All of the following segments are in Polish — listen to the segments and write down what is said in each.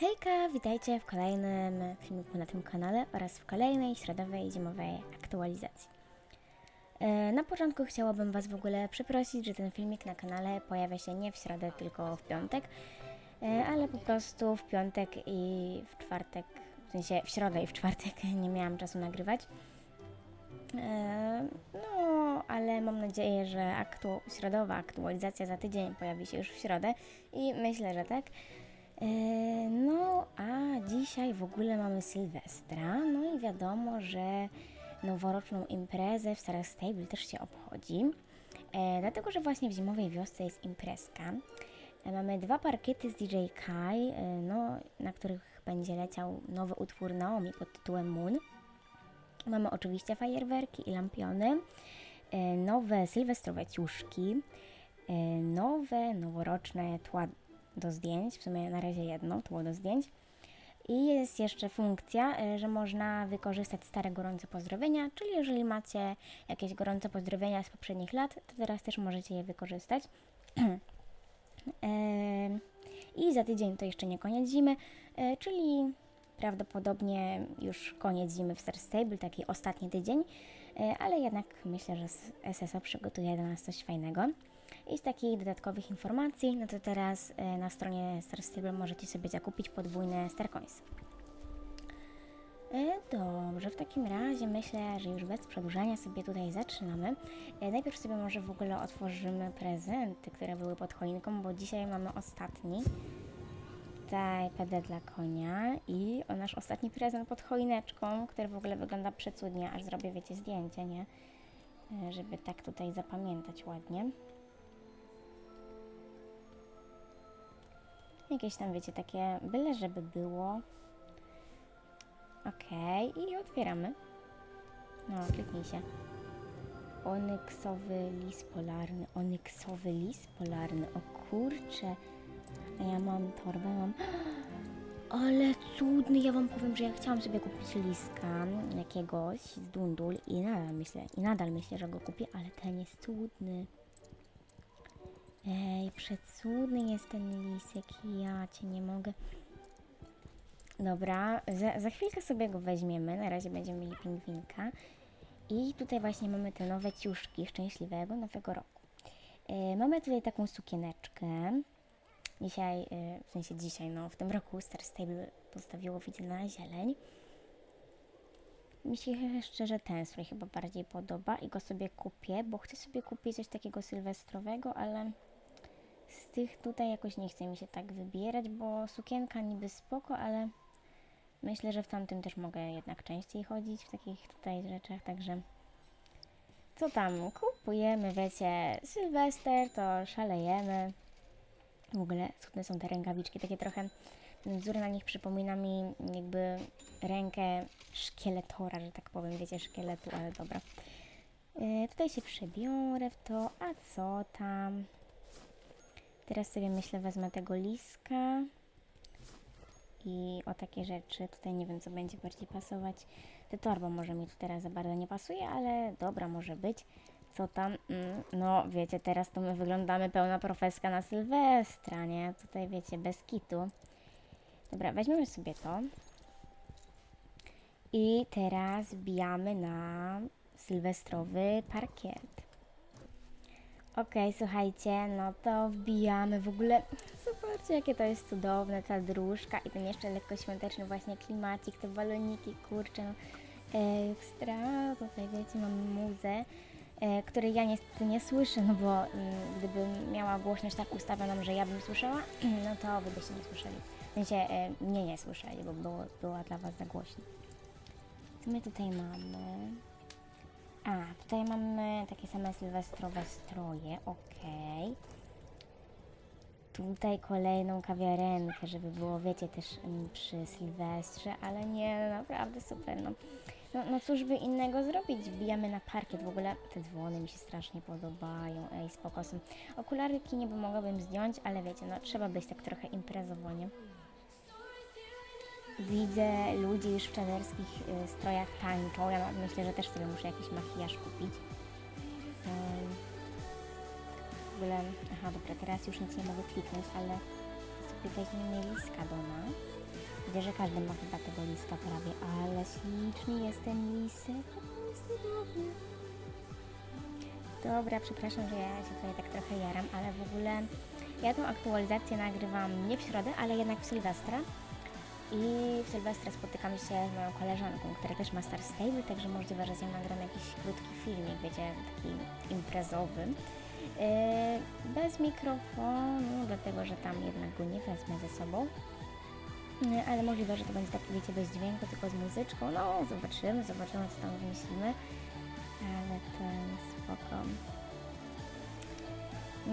Hejka, witajcie w kolejnym filmiku na tym kanale oraz w kolejnej środowej zimowej aktualizacji. E, Na początku chciałabym Was w ogóle przeprosić, że ten filmik na kanale pojawia się nie w środę, tylko w piątek, e, ale po prostu w piątek i w czwartek, w sensie w środę i w czwartek nie miałam czasu nagrywać. E, No, ale mam nadzieję, że aktu- środowa aktualizacja za tydzień pojawi się już w środę i myślę, że tak. E, No, a dzisiaj w ogóle mamy Sylwestra, no i wiadomo, że noworoczną imprezę w Star Stable też się obchodzi, e, dlatego że właśnie w zimowej wiosce jest imprezka. E, Mamy dwa parkiety z DJ Kai, e, no, na których będzie leciał nowy utwór Naomi pod tytułem Moon. Mamy oczywiście fajerwerki i lampiony, e, nowe sylwestrowe ciuszki, e, nowe, noworoczne tła do zdjęć, w sumie na razie jedno tło do zdjęć. I jest jeszcze funkcja, e, że można wykorzystać stare gorące pozdrowienia, czyli jeżeli macie jakieś gorące pozdrowienia z poprzednich lat, to teraz też możecie je wykorzystać. E, I za tydzień to jeszcze nie koniec zimy, e, czyli prawdopodobnie już koniec zimy w Star Stable, taki ostatni tydzień, ale jednak myślę, że SSO przygotuje dla nas coś fajnego. I z takich dodatkowych informacji, no to teraz e, na stronie Star Stable możecie sobie zakupić podwójne Star Coins. E, Dobrze, w takim razie myślę, że już bez przedłużania sobie tutaj zaczynamy. E, Najpierw sobie może w ogóle otworzymy prezenty, które były pod choinką, bo dzisiaj mamy ostatni. Tutaj PD dla konia i nasz ostatni prezent pod choineczką, który w ogóle wygląda przecudnie, aż zrobię, wiecie, zdjęcie, nie? Żeby tak tutaj zapamiętać ładnie. Jakieś tam, wiecie, takie byle żeby było. Okej, i otwieramy. No, kliknij się. Onyksowy lis polarny, onyksowy lis polarny. O kurcze. A ja mam torbę, mam... Ale cudny, ja wam powiem, że ja chciałam sobie kupić liska jakiegoś z Dundul i nadal myślę, i nadal myślę, że go kupię, ale ten jest cudny. Ej, przecudny jest ten lisek, ja cię nie mogę. Dobra, za, za chwilkę sobie go weźmiemy. Na razie będziemy mieli pingwinka. I tutaj właśnie mamy te nowe ciuszki szczęśliwego nowego roku. E, mamy tutaj taką sukieneczkę. Dzisiaj, e, w sensie dzisiaj, no w tym roku Star Stable postawiło widzę na zieleń. Mi się szczerze ten strój chyba bardziej podoba i go sobie kupię, bo chcę sobie kupić coś takiego sylwestrowego, ale tych tutaj jakoś nie chce mi się tak wybierać, bo sukienka niby spoko, ale myślę, że w tamtym też mogę jednak częściej chodzić w takich tutaj rzeczach, także co tam, kupujemy, wiecie, Sylwester, to szalejemy. W ogóle cudne są te rękawiczki, takie trochę, wzór na nich przypomina mi jakby rękę szkieletora, że tak powiem, wiecie, szkieletu, ale dobra. Yy, tutaj się przebiorę w to, a co tam? Teraz sobie myślę, wezmę tego liska i o takie rzeczy. Tutaj nie wiem, co będzie bardziej pasować. Te torba może mi tu teraz za bardzo nie pasuje, ale dobra, może być. Co tam? Mm, no, wiecie, teraz to my wyglądamy pełna profeska na Sylwestra, nie? Tutaj, wiecie, bez kitu. Dobra, weźmiemy sobie to. I teraz wbijamy na sylwestrowy parkiet. Okej, słuchajcie, no to wbijamy w ogóle. Zobaczcie, jakie to jest cudowne, ta dróżka i ten jeszcze lekko świąteczny właśnie klimacik, te baloniki, kurczę, no, ekstra. Tutaj wiecie, mam muzę, e, której ja niestety nie słyszę, no bo mm, gdybym miała głośność tak ustawioną, że ja bym słyszała, no to wy byście nie słyszeli. Sensie, e, mnie nie słyszeli, bo było, była dla was za głośno. Co my tutaj mamy? A, tutaj mamy takie same sylwestrowe stroje, okej. Tutaj kolejną kawiarenkę, żeby było, wiecie, też przy Sylwestrze, ale nie, naprawdę super, no. No, no cóż by innego zrobić, wbijamy na parkiet, w ogóle te dzwony mi się strasznie podobają, ej, spoko są. Okularki niby mogłabym zdjąć, ale wiecie, no trzeba być tak trochę imprezowo, nie? Widzę ludzi już w czaderskich y, strojach tańczą. Ja myślę, że też sobie muszę jakiś makijaż kupić. W ogóle, aha, dobra, teraz już nic nie mogę kliknąć, ale sobie weźmiemy liska do nas. zasadzie, że każdy ma chyba tego liska prawie, ale śliczny jest ten lisek. Cudowny. Dobra, przepraszam, że ja się tutaj tak trochę jaram, ale w ogóle ja tą aktualizację nagrywam nie w środę, ale jednak w Sylwestra. I w Sylwestra spotykam się z moją koleżanką, która też ma Star Stable, także możliwe, że z nią nagram jakiś krótki filmik, wiecie, taki imprezowy. Yy, bez mikrofonu, dlatego że tam jednak go nie wezmę ze sobą. Yy, ale możliwe, że to będzie taki, wiecie, bez dźwięku, tylko z muzyczką. No, zobaczymy, zobaczymy, co tam wymyślimy. Ale ten spoko.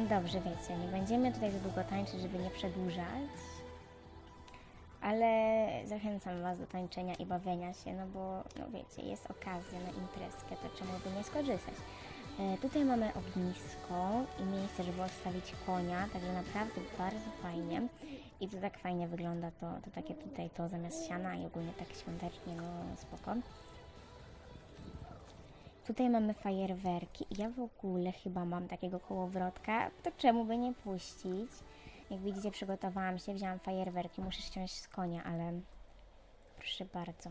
Dobrze, wiecie, nie będziemy tutaj za długo tańczyć, żeby nie przedłużać. Ale zachęcam Was do tańczenia i bawienia się, no bo, no wiecie, jest okazja na imprezkę, to czemu by nie skorzystać. E, tutaj mamy ognisko i miejsce, żeby odstawić konia, także naprawdę bardzo fajnie. I to tak fajnie wygląda, to, to takie tutaj to zamiast siana i ogólnie tak świątecznie, no spoko. Tutaj mamy fajerwerki. Ja w ogóle chyba mam takiego kołowrotka, to czemu by nie puścić? Jak widzicie, przygotowałam się, wzięłam fajerwerki, muszę ściąć z konia, ale proszę bardzo.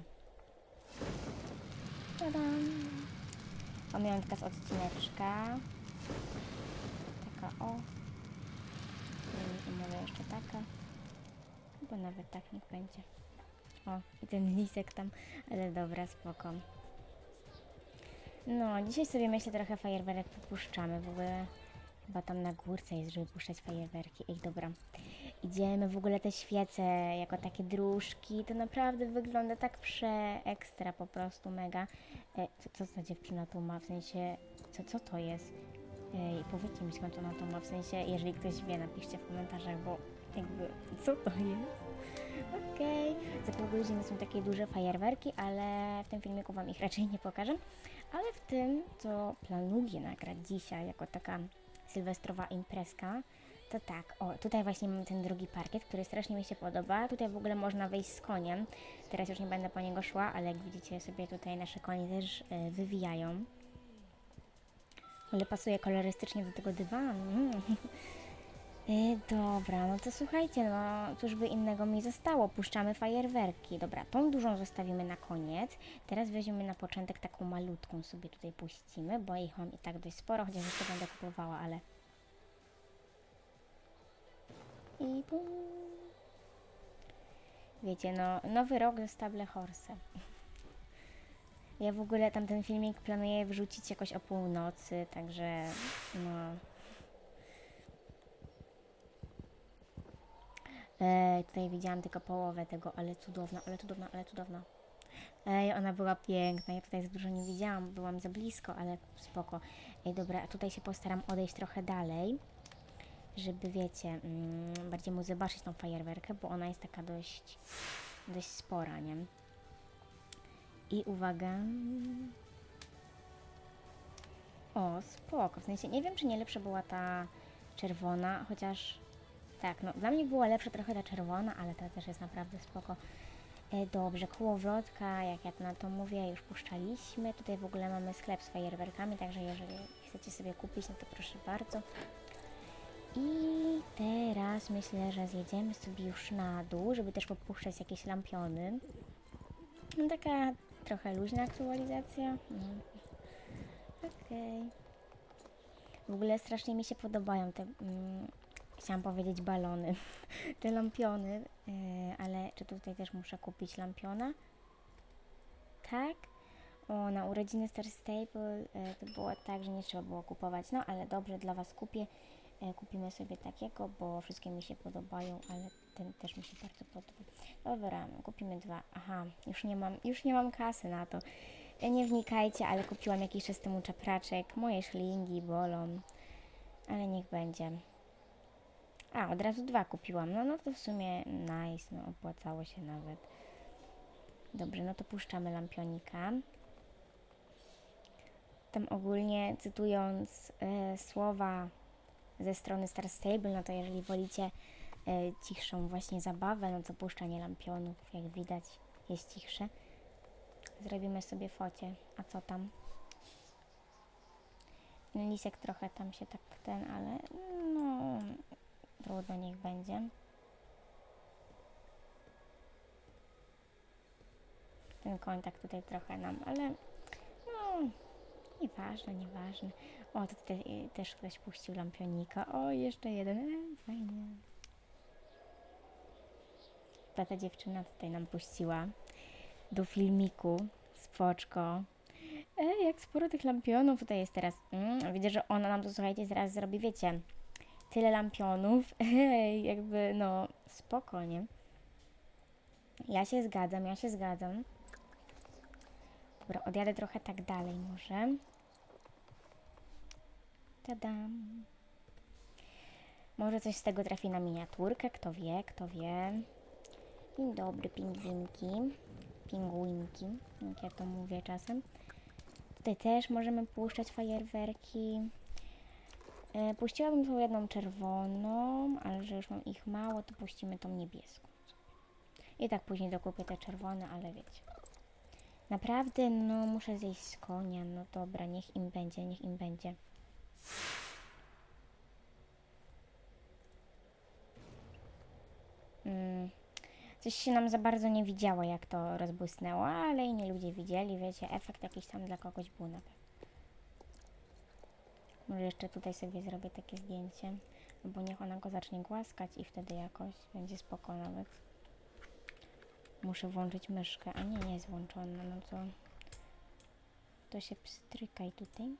Tadam! Pamiątka z odcineczka. Taka o. I może jeszcze taka. Bo nawet tak niech będzie. O, i ten lisek tam, ale dobra, spoko. No, dzisiaj sobie myślę trochę fajerwerek popuszczamy. W ogóle chyba tam na górce jest, żeby puszczać fajerwerki. Ej, dobra. Idziemy w ogóle te świece jako takie dróżki. To naprawdę wygląda tak przeekstra, po prostu mega. E, co, co ta dziewczyna tu ma? W sensie, co, co to jest? Ej, powiedzcie mi skąd ona to ma. W sensie, jeżeli ktoś wie, napiszcie w komentarzach, bo jakby, co to jest? Okej, za pół godziny są takie duże fajerwerki, ale w tym filmiku Wam ich raczej nie pokażę. Ale w tym, co planuję nagrać dzisiaj, jako taka sylwestrowa imprezka, to tak, o, tutaj właśnie mam ten drugi parkiet, który strasznie mi się podoba. Tutaj w ogóle można wejść z koniem. Teraz już nie będę po niego szła, ale jak widzicie sobie tutaj nasze konie też e, wywijają. Ale pasuje kolorystycznie do tego dywanu. Mm. E, dobra, no to słuchajcie, no cóż by innego mi zostało. Puszczamy fajerwerki. Dobra, tą dużą zostawimy na koniec. Teraz weźmiemy na początek taką malutką sobie tutaj puścimy, bo ich mam i tak dość sporo, chociaż jeszcze będę kupowała, ale... I bum. Wiecie, no, nowy rok ze Stable Horse. Ja w ogóle tam ten filmik planuję wrzucić jakoś o północy, także no... Ej, tutaj widziałam tylko połowę tego, ale cudowna, ale cudowna, ale cudowna. Ej, ona była piękna. Ja tutaj za dużo nie widziałam, byłam za blisko, ale spoko. Ej, dobra, a tutaj się postaram odejść trochę dalej, żeby, wiecie, mm, bardziej mu zobaczyć tą fajerwerkę, bo ona jest taka dość, dość spora, nie? I uwaga. O, spoko. W sensie, nie wiem, czy nie lepsza była ta czerwona, chociaż tak, no dla mnie była lepsza trochę ta czerwona, ale ta też jest naprawdę spoko. E, dobrze, kołowrotka, jak ja na to mówię, już puszczaliśmy. Tutaj w ogóle mamy sklep z fajerwerkami, także jeżeli chcecie sobie kupić, no to proszę bardzo. I teraz myślę, że zjedziemy sobie już na dół, żeby też popuszczać jakieś lampiony. No, taka trochę luźna aktualizacja. No. Okej. W ogóle strasznie mi się podobają te, mm, chciałam powiedzieć balony, te lampiony, yy, ale czy tutaj też muszę kupić lampiona? Tak? O, na urodziny Star Stable yy, to było tak, że nie trzeba było kupować, no ale dobrze, dla Was kupię. Yy, kupimy sobie takiego, bo wszystkie mi się podobają, ale ten też mi się bardzo podoba. Dobra, kupimy dwa. Aha, już nie mam, już nie mam kasy na to. Nie wnikajcie, ale kupiłam jakiś czas temu czapraczek. Moje szlingi bolą, ale niech będzie. A, od razu dwa kupiłam. No, no to w sumie nice, no opłacało się nawet. Dobrze, no to puszczamy lampionika. Tam ogólnie cytując e, słowa ze strony Star Stable, no to jeżeli wolicie e, cichszą właśnie zabawę, no to puszczanie lampionów, jak widać, jest cichsze. Zrobimy sobie focie. A co tam? Lisek trochę tam się tak ten, ale no trudno, niech będzie. ten kontakt tutaj trochę nam, ale no, nieważne, nieważne. O, tutaj y, też ktoś puścił lampionika. O, jeszcze jeden, e, fajnie. Ta, ta dziewczyna tutaj nam puściła do filmiku, spoczko. Ej, jak sporo tych lampionów tutaj jest teraz. Mm, widzę, że ona nam to, słuchajcie, zaraz zrobi, wiecie, tyle lampionów. Jakby, no, spokojnie. Ja się zgadzam, ja się zgadzam. Dobra, odjadę trochę tak dalej może. Tadam. Może coś z tego trafi na miniaturkę, kto wie, kto wie. Dzień dobry, pingwinki. Pingwinki, jak ja to mówię czasem. Tutaj też możemy puszczać fajerwerki. E, puściłabym tą jedną czerwoną, ale że już mam ich mało, to puścimy tą niebieską. I tak później dokupię te czerwone, ale wiecie. Naprawdę, no muszę zejść z konia. No dobra, niech im będzie, niech im będzie. Mm. Coś się nam za bardzo nie widziało, jak to rozbłysnęło, ale inni ludzie widzieli, wiecie, efekt jakiś tam dla kogoś był na pewno. Może jeszcze tutaj sobie zrobię takie zdjęcie, bo niech ona go zacznie głaskać i wtedy jakoś będzie spoko nawet. Muszę włączyć myszkę, a nie, nie jest włączona, no to... To się pstrykaj tutaj.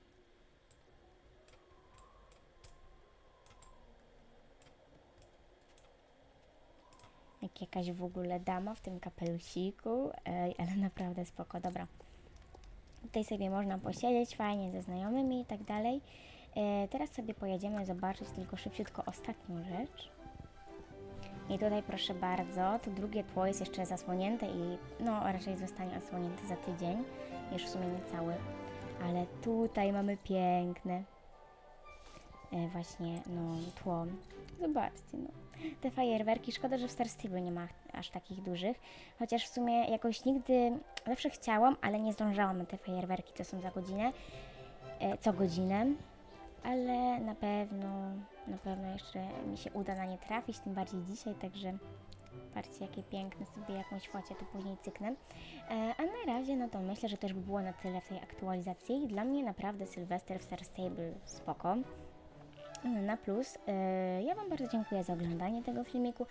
Jak jakaś w ogóle dama w tym kapelusiku. Ej, ale naprawdę spoko, dobra. Tutaj sobie można posiedzieć fajnie ze znajomymi i tak dalej. E, teraz sobie pojedziemy zobaczyć tylko szybciutko ostatnią rzecz. I tutaj proszę bardzo, to drugie tło jest jeszcze zasłonięte i no raczej zostanie odsłonięte za tydzień, już w sumie nie cały. Ale tutaj mamy piękne e, właśnie no tło. Zobaczcie, no. Te fajerwerki, szkoda, że w Star Stable nie ma aż takich dużych, chociaż w sumie jakoś nigdy, zawsze chciałam, ale nie zdążałam na te fajerwerki, to są za godzinę, e, co godzinę, ale na pewno, na pewno jeszcze mi się uda na nie trafić, tym bardziej dzisiaj, także patrzcie jakie piękne, sobie jakąś fotę tu później cyknę. E, a na razie, no to myślę, że to już by było na tyle w tej aktualizacji. Dla mnie naprawdę Sylwester w Star Stable spoko. Na plus, e, ja Wam bardzo dziękuję za oglądanie tego filmiku.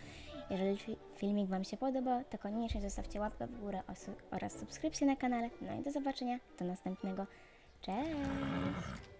Jeżeli fi- filmik Wam się podobał, to koniecznie zostawcie łapkę w górę oraz subskrypcję na kanale. No i do zobaczenia, do następnego. Cześć!